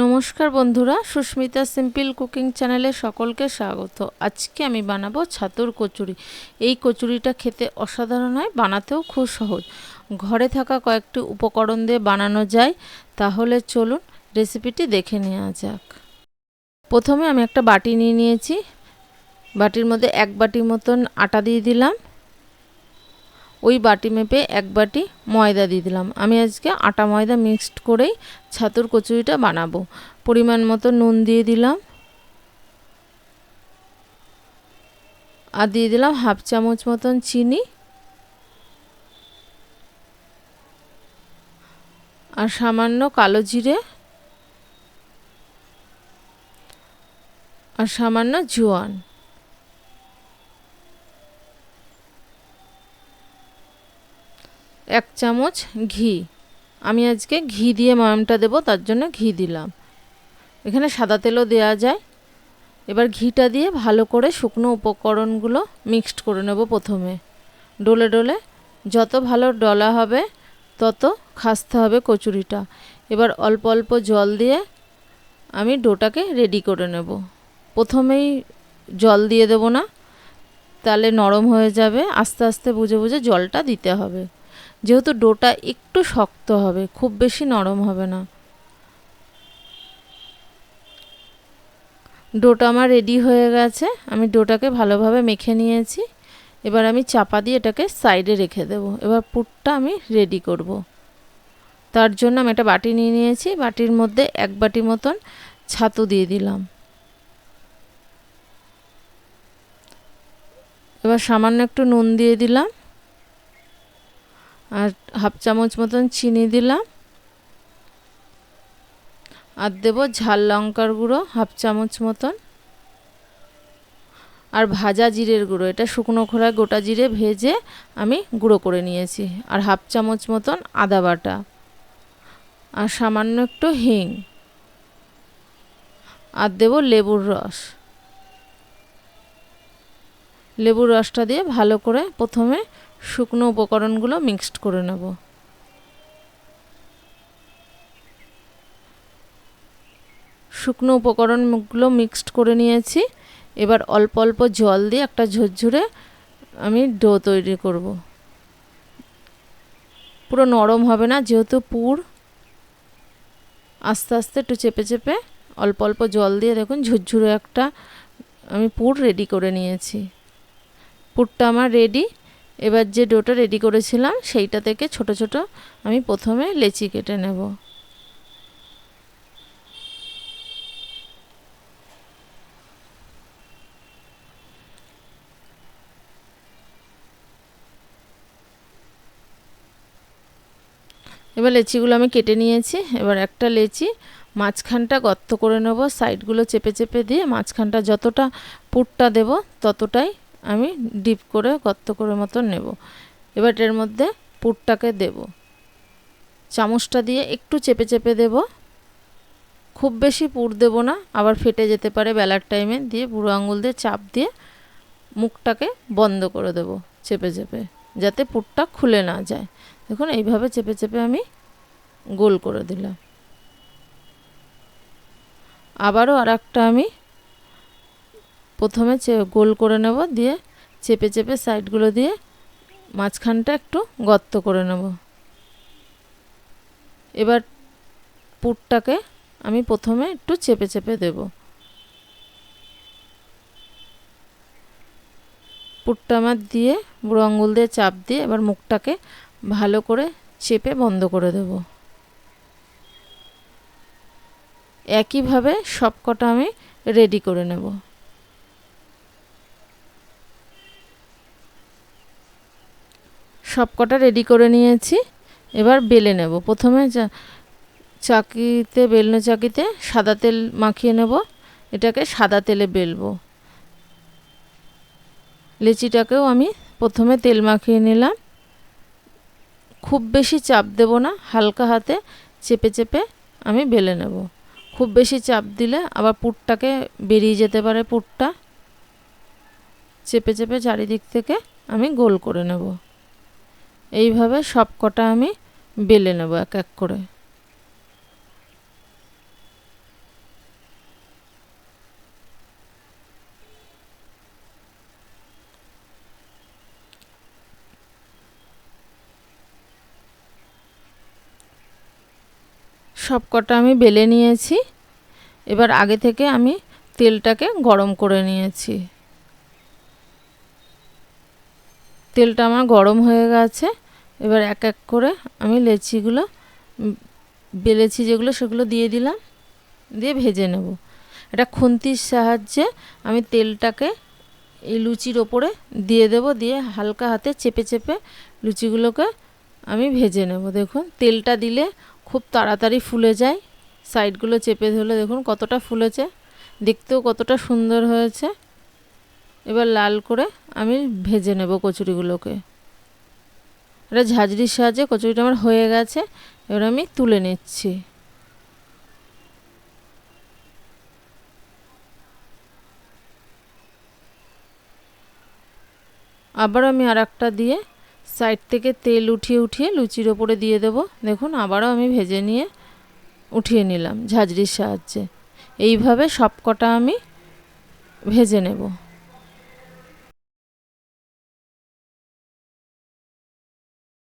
নমস্কার বন্ধুরা, Susmita simple cooking চ্যানেলে সকলকে স্বাগত। আজকে আমি বানাবো ছাতুর কচুরি। এই কচুরিটা খেতে অসাধারণ হয়, বানাতেও খুব সহজ। ঘরে থাকা কয়েকটি উপকরণ দিয়ে বানানো যায়। তাহলে চলুন রেসিপিটি দেখে নেওয়া যাক। প্রথমে আমি একটা বাটি নিয়ে নিয়েছি। বাটির মধ্যে এক বাটি মতন আটা দিয়ে দিলাম। ওই বাটি মেপে এক বাটি ময়দা দিয়ে দিলাম। আমি আজকে আটা ময়দা মিক্সড করেই ছাতুর কচুরিটা বানাবো। পরিমাণ মতো নুন দিয়ে দিলাম। আর দিয়ে দিলাম হাফ চামচ মতন চিনি। আর সামান্য কালো জিরে। আর সামান্য জোয়ান। এক চামচ ঘি। আমি আজকে ঘি দিয়ে ময়ামটা দেবো, তার জন্য ঘি দিলাম। এখানে সাদা তেলও দেওয়া যায়। এবার ঘিটা দিয়ে ভালো করে শুকনো উপকরণগুলো মিক্সড করে নেব প্রথমে। ডলে ডলে যত ভালো ডলা হবে, তত খাসতে হবে কচুরিটা। এবার অল্প অল্প জল দিয়ে আমি ডোটাকে রেডি করে নেব। প্রথমেই জল দিয়ে দেব না, তাহলে নরম হয়ে যাবে। আস্তে আস্তে বুঝে বুঝে জলটা দিতে হবে। যেহেতু ডোটা একটু শক্ত হবে, খুব বেশি নরম হবে না। ডোটা আমার রেডি হয়ে গেছে, আমি ডোটাকে ভালোভাবে মেখে নিয়েছি। এবার আমি চাপা দিয়ে এটাকে সাইডে রেখে দেব। এবার পুরটা আমি রেডি করব। তার জন্য আমি একটা বাটি নিয়ে নিয়েছি। বাটির মধ্যে এক বাটি মতন ছাতু দিয়ে দিলাম। এবার সামান্য একটু নুন দিয়ে দিলাম। আর হাফ চামচ মতন চিনি দিলাম। আর দেব ঝাল লঙ্কার গুঁড়ো, হাফ চামচ মতন। আর ভাজা জিরের গুঁড়ো, এটা শুকনো খোলায় গোটা জিরে ভেজে আমি গুঁড়ো করে নিয়েছি। আর হাফ চামচ মতন আদা বাটা। আর সামান্য একটু হিং। আর দেব লেবুর রস। লেবুর রসটা দিয়ে ভালো করে প্রথমে শুকনো উপকরণগুলো মিক্সড করে নেব। শুকনো উপকরণগুলো মিক্সড করে নিয়েছি। এবার অল্প অল্প জল দিয়ে একটা ঝরঝরে আমি ডো তৈরি করব। পুরো নরম হবে না, যেহেতু পুর আস্তে আস্তে একটু চেপে চেপে অল্প অল্প জল দিয়ে দেখুন ঝুরঝুরে একটা আমি পুর রেডি করে নিয়েছি। পুরটা আমার রেডি এবার যে ডোটা রেডি করেছিলাম, সেইটা থেকে ছোট ছোট আমি প্রথমে লেচি কেটে নেব। এবার লেচিগুলো আমি কেটে নিয়েছি। এবার একটা লেচি মাঝখানটা গর্ত করে নেব সাইডগুলো চেপে চেপে দিয়ে মাঝখানটা যতটা পুরটা দেব, ততটাই আমি ডিপ করে, গর্ত করে মতো নেব। এবার এর মধ্যে পুরটাকে দেব। চামচটা দিয়ে একটু চেপে চেপে দেব। খুব বেশি পুর দেব না, আবার ফেটে যেতে পারে বেলার টাইমে। দিয়ে বুড়ো আঙুল দিয়ে চাপ দিয়ে মুখটাকে বন্ধ করে দেব চেপে চেপে, যাতে পুরটা খুলে না যায়। দেখুন, এইভাবে চেপে চেপে আমি গোল করে দিলাম। আবারও আর একটা আমি প্রথমে গোল করে নেব, দিয়ে চেপে চেপে সাইডগুলো দিয়ে মাঝখানটা একটু গর্ত করে নেব। এবার পুরটাকে আমি প্রথমে একটু চেপে চেপে দেব। পুরটা আমার দিয়ে বুড়ো আঙ্গুল দিয়ে চাপ দিয়ে এবার মুখটাকে ভালো করে চেপে বন্ধ করে দেব। একইভাবে সব কটা আমি রেডি করে নেব। সব কটা রেডি করে নিয়েছি। এবার বেলে নেব। প্রথমে চাকিতে, বেলনো চাকিতে সাদা তেল মাখিয়ে নেব। এটাকে সাদা তেলে বেলবো। লেচিটাকেও আমি প্রথমে তেল মাখিয়ে নিলাম। খুব বেশি চাপ দেব না, হালকা হাতে চেপে চেপে আমি বেলে নেব। খুব বেশি চাপ দিলে আবার পুরটাকে বেরিয়ে যেতে পারে পুরটা। চেপে চেপে চারিদিক থেকে আমি গোল করে নেব। এইভাবে সব কটা আমি বেলে নেব এক এক করে। সব কটা আমি বেলে নিয়েছি। এবার আগে থেকে আমি তেলটাকে গরম করে নিয়েছি। তেলটা আমার গরম হয়ে গেছে। এবার এক এক করে আমি লেচিগুলো বেলেছি যেগুলো সেগুলো দিয়ে দিলাম, দিয়ে ভেজে নেব। এটা খুন্তির সাহায্যে আমি তেলটাকে এই লুচির ওপরে দিয়ে দেব, দিয়ে হালকা হাতে চেপে চেপে লুচিগুলোকে আমি ভেজে নেব। দেখুন, তেলটা দিলে খুব তাড়াতাড়ি ফুলে যায়। সাইডগুলো চেপে ধরলে দেখুন কতটা ফুলেছে, দেখতেও কতটা সুন্দর হয়েছে। এবার লাল করে আমি ভেজে নেব কচুরিগুলোকে। এটা ঝাঁঝরির সাহায্যে কচুরিটা আমার হয়ে গেছে, এবার আমি তুলে নিচ্ছি। আবার আমি আর একটা দিয়ে সাইড থেকে তেল উঠিয়ে উঠিয়ে লুচির ওপরে দিয়ে দেব। দেখুন, আবারও আমি ভেজে নিয়ে উঠিয়ে নিলাম ঝাঁঝরির সাহায্যে। এইভাবে সব কটা আমি ভেজে নেব।